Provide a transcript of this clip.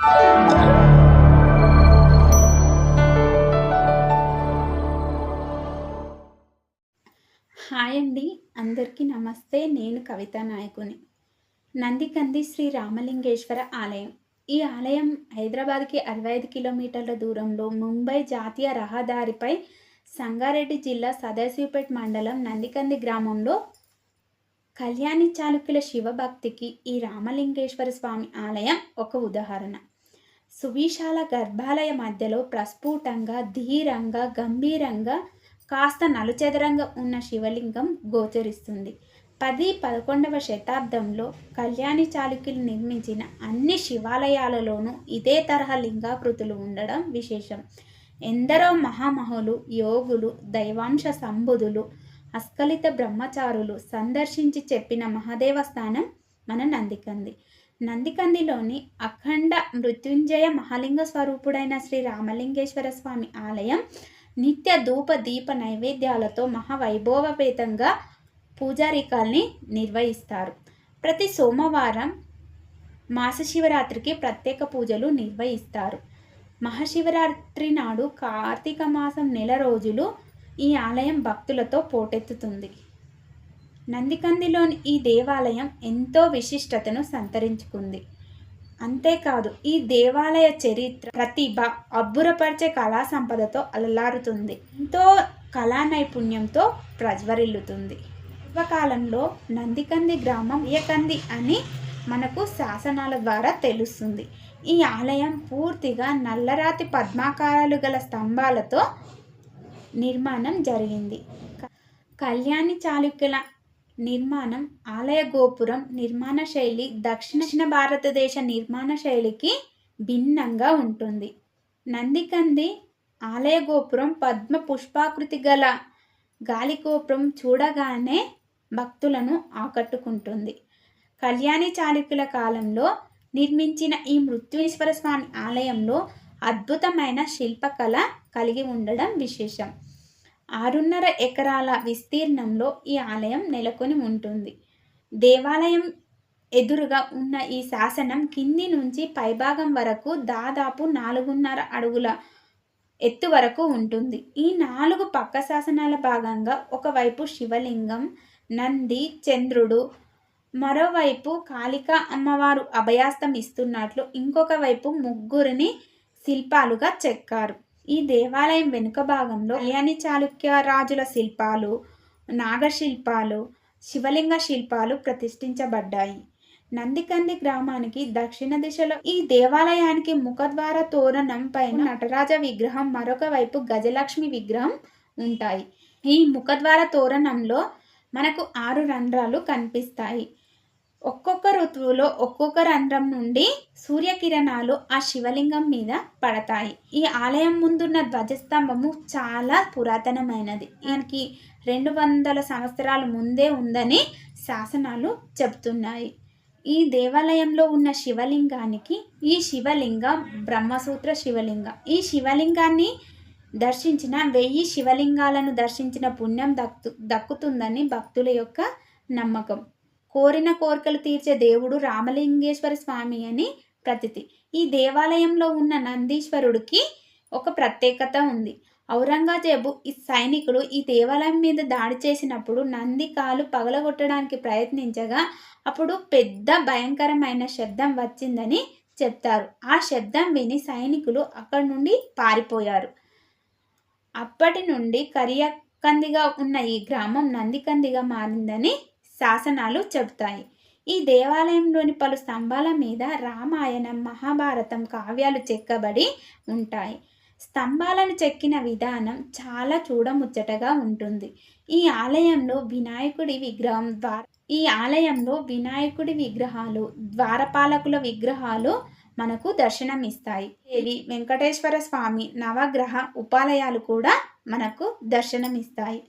Hi అండి. అందరికీ నమస్తే. నేను కవిత నాయకుని. నందికంది శ్రీ రామలింగేశ్వర ఆలయం. ఈ ఆలయం హైదరాబాద్కి అరవై ఐదు కిలోమీటర్ల దూరంలో ముంబై జాతీయ రహదారిపై సంగారెడ్డి జిల్లా సదాశివపేట్ మండలం నందికంది గ్రామంలో కళ్యాణి చాళుక్యుల శివభక్తికి ఈ రామలింగేశ్వర స్వామి ఆలయం ఒక ఉదాహరణ. సువిశాల గర్భాలయ మధ్యలో ప్రస్ఫుటంగా ధీరంగా గంభీరంగా కాస్త నలుచెదరంగా ఉన్న శివలింగం గోచరిస్తుంది. పది పదకొండవ శతాబ్దంలో కళ్యాణి చాళుక్యులు నిర్మించిన అన్ని శివాలయాలలోనూ ఇదే తరహా లింగాకృతులు ఉండడం విశేషం. ఎందరో మహామహులు యోగులు దైవాంశ సంబుధులు అస్కలిత బ్రహ్మచారులు సందర్శించి చెప్పిన మహాదేవస్థానం మన నందికంది. నందికందిలోని అఖండ మృత్యుంజయ మహాలింగ స్వరూపుడైన శ్రీ రామలింగేశ్వర స్వామి ఆలయం నిత్య ధూప దీప నైవేద్యాలతో మహావైభవపేతంగా పూజారికాల్ని నిర్వహిస్తారు. ప్రతి సోమవారం మాస శివరాత్రికి ప్రత్యేక పూజలు నిర్వహిస్తారు. మహాశివరాత్రి నాడు కార్తీక మాసం నెల రోజులు ఈ ఆలయం భక్తులతో పోటెత్తుతుంది. నందికందిలోని ఈ దేవాలయం ఎంతో విశిష్టతను సంతరించుకుంది. అంతేకాదు ఈ దేవాలయ చరిత్ర ప్రతిభ అబ్బురపరిచే కళా సంపదతో అలలారుతుంది. ఎంతో కళా నైపుణ్యంతో ప్రజ్వరిల్లుతుంది. పూర్వకాలంలో నందికంది గ్రామం ఏకంది అని మనకు శాసనాల ద్వారా తెలుస్తుంది. ఈ ఆలయం పూర్తిగా నల్లరాతి పద్మాకారాలు గల స్తంభాలతో నిర్మాణం జరిగింది. కళ్యాణి చాళుక్యుల నిర్మాణం ఆలయ గోపురం నిర్మాణ శైలి దక్షిణ భారతదేశ నిర్మాణ శైలికి భిన్నంగా ఉంటుంది. నందికంది ఆలయ గోపురం పద్మ పుష్పాకృతి గల గాలి గోపురం చూడగానే భక్తులను ఆకట్టుకుంటుంది. కళ్యాణి చాళుక్యుల కాలంలో నిర్మించిన ఈ మృత్యుశ్వర స్వామి ఆలయంలో అద్భుతమైన శిల్పకళ కలిగి ఉండడం విశేషం. ఆరున్నర ఎకరాల విస్తీర్ణంలో ఈ ఆలయం నెలకొని ఉంటుంది. దేవాలయం ఎదురుగా ఉన్న ఈ శాసనం కింది నుంచి పైభాగం వరకు దాదాపు నాలుగున్నర అడుగుల ఎత్తు వరకు ఉంటుంది. ఈ నాలుగు పక్క శాసనాల భాగంగా ఒకవైపు శివలింగం నంది చంద్రుడు మరోవైపు కాళికా అమ్మవారు అభయాస్తం ఇస్తున్నట్లు ఇంకొక వైపు ముగ్గురిని శిల్పాలుగా చెక్కారు. ఈ దేవాలయం వెనుక భాగంలో కళ్యాణి చాళుక్య రాజుల శిల్పాలు నాగశిల్పాలు శివలింగ శిల్పాలు ప్రతిష్ఠించబడ్డాయి. నందికంది గ్రామానికి దక్షిణ దిశలో ఈ దేవాలయానికి ముఖద్వార తోరణం పైన నటరాజ విగ్రహం మరొక వైపు గజలక్ష్మి విగ్రహం ఉంటాయి. ఈ ముఖద్వార తోరణంలో మనకు ఆరు రంధ్రాలు కనిపిస్తాయి. ఒక్కొక్క ఋతువులో ఒక్కొక్క రంధ్రం నుండి సూర్యకిరణాలు ఆ శివలింగం మీద పడతాయి. ఈ ఆలయం ముందున్న ధ్వజస్తంభము చాలా పురాతనమైనది. దానికి రెండు వందల సంవత్సరాల ముందే ఉందని శాసనాలు చెబుతున్నాయి. ఈ దేవాలయంలో ఉన్న శివలింగానికి ఈ శివలింగం బ్రహ్మసూత్ర శివలింగం. ఈ శివలింగాన్ని దర్శించిన వెయ్యి శివలింగాలను దర్శించిన పుణ్యం దక్కు దక్కుతుందని భక్తుల యొక్క నమ్మకం. కోరిన కోరికలు తీర్చే దేవుడు రామలింగేశ్వర స్వామి అని ప్రతితి. ఈ దేవాలయంలో ఉన్న నందీశ్వరుడికి ఒక ప్రత్యేకత ఉంది. ఔరంగజేబు ఈ సైనికులు ఈ దేవాలయం మీద దాడి చేసినప్పుడు నంది కాలు పగలగొట్టడానికి ప్రయత్నించగా అప్పుడు పెద్ద భయంకరమైన శబ్దం వచ్చిందని చెప్తారు. ఆ శబ్దం విని సైనికులు అక్కడి నుండి పారిపోయారు. అప్పటి నుండి కరియకందిగా ఉన్న ఈ గ్రామం నందికందిగా మారిందని శాసనాలు చెబుతాయి. ఈ దేవాలయంలోని పలు స్తంభాల మీద రామాయణం మహాభారతం కావ్యాలు చెక్కబడి ఉంటాయి. స్తంభాలను చెక్కిన విధానం చాలా చూడముచ్చటగా ఉంటుంది. ఈ ఆలయంలో వినాయకుడి విగ్రహం ద్వార ఈ ఆలయంలో వినాయకుడి విగ్రహాలు ద్వారపాలకుల విగ్రహాలు మనకు దర్శనమిస్తాయి. దేవి వెంకటేశ్వర స్వామి నవగ్రహ ఉపాలయాలు కూడా మనకు దర్శనమిస్తాయి.